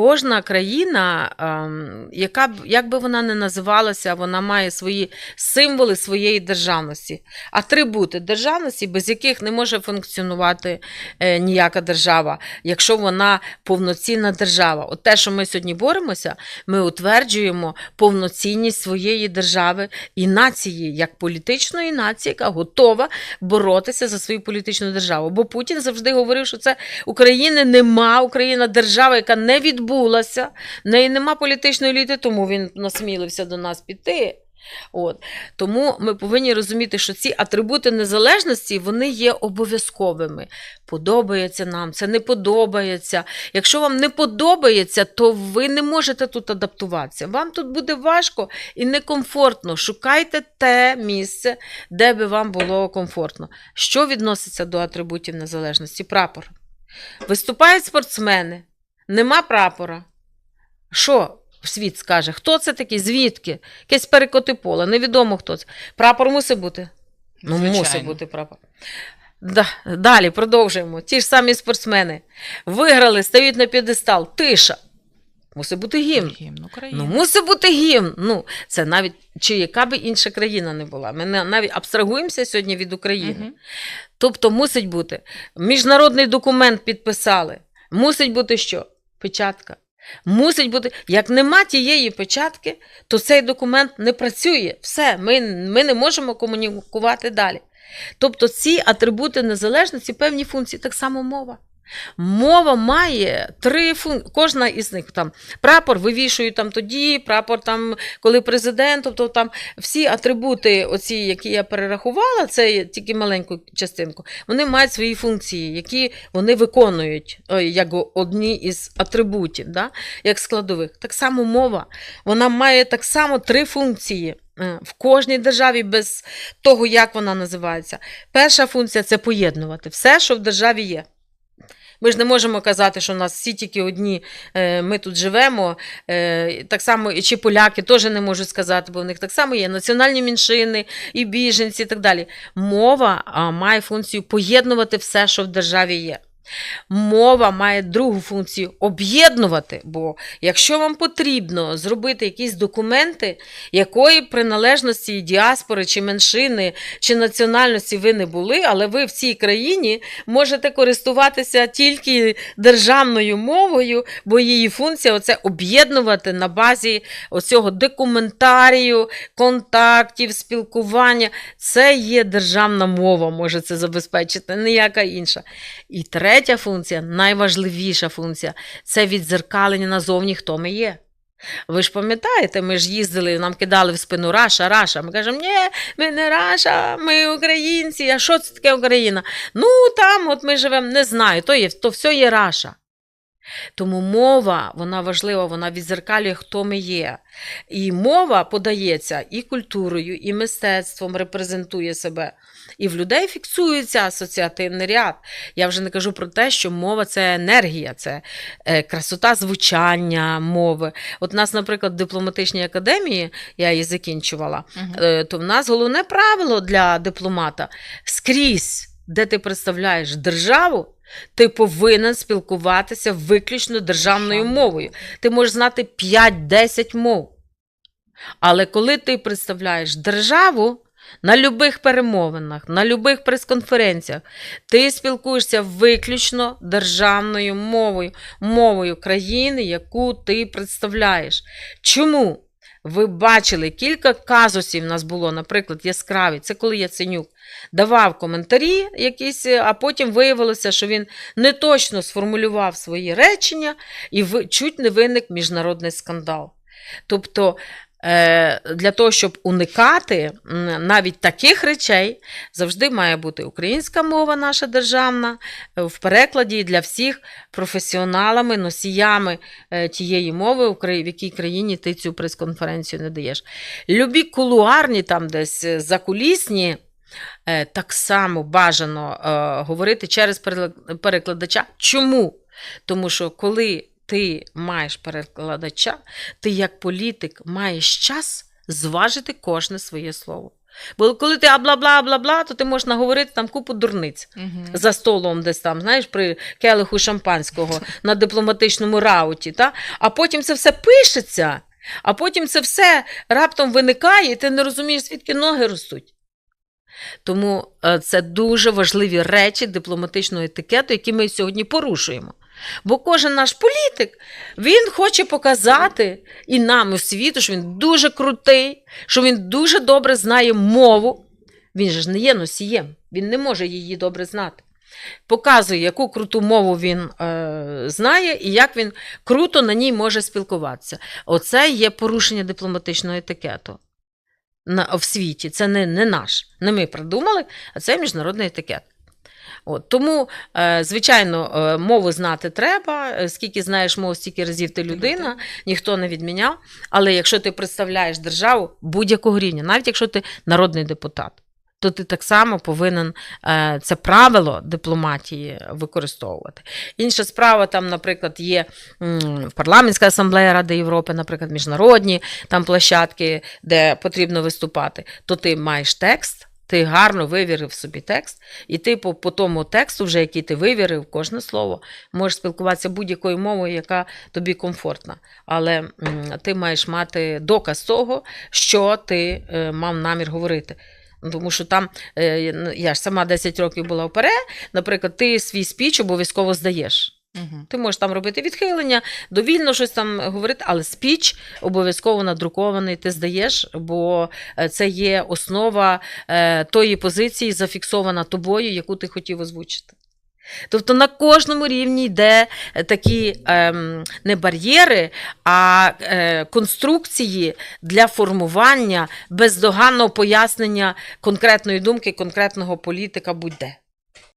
кожна країна, ем, яка б як би вона не називалася, вона має свої символи своєї державності, атрибути державності, без яких не може функціонувати е, ніяка держава, якщо вона повноцінна держава. От те, що ми сьогодні боремося, ми утверджуємо повноцінність своєї держави і нації, як політичної нації, яка готова боротися за свою політичну державу. Бо Путін завжди говорив, що це України нема, Україна держава, яка не відбулася, в неї нема політичної еліти, тому він насмілився до нас піти. От. Тому ми повинні розуміти, що ці атрибути незалежності вони є обов'язковими. Подобається нам, це не подобається. Якщо вам не подобається, то ви не можете тут адаптуватися. Вам тут буде важко і некомфортно. Шукайте те місце, де би вам було комфортно. Що відноситься до атрибутів незалежності? Прапор. Виступають спортсмени, нема прапора. Що світ скаже? Хто це такий? Звідки? Якесь перекоти поле, невідомо хто це. Прапор мусить бути. Ну, мусить бути прапор. Да, далі продовжуємо. Ті ж самі спортсмени виграли, стають на п'єдестал. Тиша. Мусить бути гімн. Гімн України. Ну, мусить бути гімн. Ну, це навіть чи яка би інша країна не була. Ми навіть абстрагуємося сьогодні від України. Мгм. Тобто мусить бути міжнародний документ підписали. Мусить бути що? Печатка. Мусить бути, як нема тієї печатки, то цей документ не працює. Все, ми, ми не можемо комунікувати далі. Тобто ці атрибути незалежності, певні функції, так само мова. Мова має три функції. Кожна із них там прапор вивішують там тоді, прапор там, коли президент, тобто там всі атрибути, оці, які я перерахувала, це тільки маленьку частинку, вони мають свої функції, які вони виконують як одні із атрибутів, да? як складових. Так само мова, вона має так само три функції. е, В кожній державі без того, як вона називається. Перша функція це поєднувати все, що в державі є. Ми ж не можемо казати, що у нас всі тільки одні, е, ми тут живемо. е, Так само чи поляки теж не можуть сказати, бо в них так само є національні меншини, і біженці, і так далі. Мова має функцію поєднувати все, що в державі є. Мова має другу функцію об'єднувати, бо якщо вам потрібно зробити якісь документи, якої приналежності діаспори чи меншини чи національності ви не були, але ви в цій країні можете користуватися тільки державною мовою, бо її функція оце об'єднувати на базі оцього документарію, контактів, спілкування. Це є державна мова, може це забезпечити, ніяка інша. І третя функція, найважливіша функція це відзеркалення назовні, хто ми є. Ви ж пам'ятаєте, ми ж їздили, нам кидали в спину Раша, Раша. Ми кажемо, ні, ми не Раша, ми українці. А що це таке Україна? Ну, там от ми живемо, не знаю, то, є, то все є Раша. Тому мова, вона важлива, вона відзеркалює, хто ми є. І мова подається і культурою, і мистецтвом репрезентує себе. І в людей фіксується асоціативний ряд. Я вже не кажу про те, що мова це енергія, це е, красота звучання мови. От у нас, наприклад, в дипломатичній академії, я її закінчувала, е, то в нас головне правило для дипломата скрізь, де ти представляєш державу, ти повинен спілкуватися виключно державною мовою. Ти можеш знати 5-10 мов. Але коли ти представляєш державу на любих перемовинах, на любих прес-конференціях, ти спілкуєшся виключно державною мовою, мовою країни, яку ти представляєш. Чому? Ви бачили, кілька казусів в нас було, наприклад, яскраві. Це коли Яценюк давав коментарі якісь, а потім виявилося, що він не точно сформулював свої речення і чуть не виник міжнародний скандал. Тобто, е, для того, щоб уникати навіть таких речей, завжди має бути українська мова наша державна е, в перекладі для всіх професіоналами, носіями е, тієї мови, в якій країні ти цю прес-конференцію не даєш. Любі кулуарні, там десь е, закулісні. е, Так само бажано е, говорити через перекладача. Чому? Тому що коли ти маєш перекладача, ти як політик маєш час зважити кожне своє слово. Бо коли ти бла-бла-бла-бла, то ти можеш наговорити там купу дурниць Мгм. за столом десь там, знаєш, при келиху шампанського на дипломатичному рауті. Та? А потім це все пишеться, а потім це все раптом виникає, і ти не розумієш, звідки ноги ростуть. Тому е, це дуже важливі речі дипломатичного етикету, які ми сьогодні порушуємо. Бо кожен наш політик він хоче показати і нам, і світу, що він дуже крутий, що він дуже добре знає мову. Він же ж не є носієм, він не може її добре знати. Показує, яку круту мову він е, знає і як він круто на ній може спілкуватися. Оце є порушення дипломатичного етикету на, в світі. Це не, не наш. Не ми придумали, а це міжнародний етикет. От, тому, е, звичайно, е, мову знати треба. Е, Скільки знаєш мов, стільки разів ти людина, ніхто не відміняв. Але якщо ти представляєш державу будь-якого рівня, навіть якщо ти народний депутат, то ти так само повинен е, це правило дипломатії використовувати. Інша справа, там, наприклад, є парламентська асамблея Ради Європи, наприклад, міжнародні там площадки, де потрібно виступати, то ти маєш текст. Ти гарно вивірив собі текст, і ти по, по тому тексту, вже який ти вивірив, кожне слово, можеш спілкуватися будь-якою мовою, яка тобі комфортна. Але м, ти маєш мати доказ того, що ти е, мав намір говорити. Тому що там, е, ну, я ж сама 10 років була в ПРЕ, наприклад, ти свій спіч обов'язково здаєш. Угу. Ти можеш там робити відхилення, довільно щось там говорити, але спіч обов'язково надрукований ти здаєш, бо е, це є основа е, тої позиції, зафіксована тобою, яку ти хотів озвучити. Тобто на кожному рівні йде е, такі ем, не бар'єри, а е, конструкції для формування бездоганного пояснення конкретної думки конкретного політика будь-де.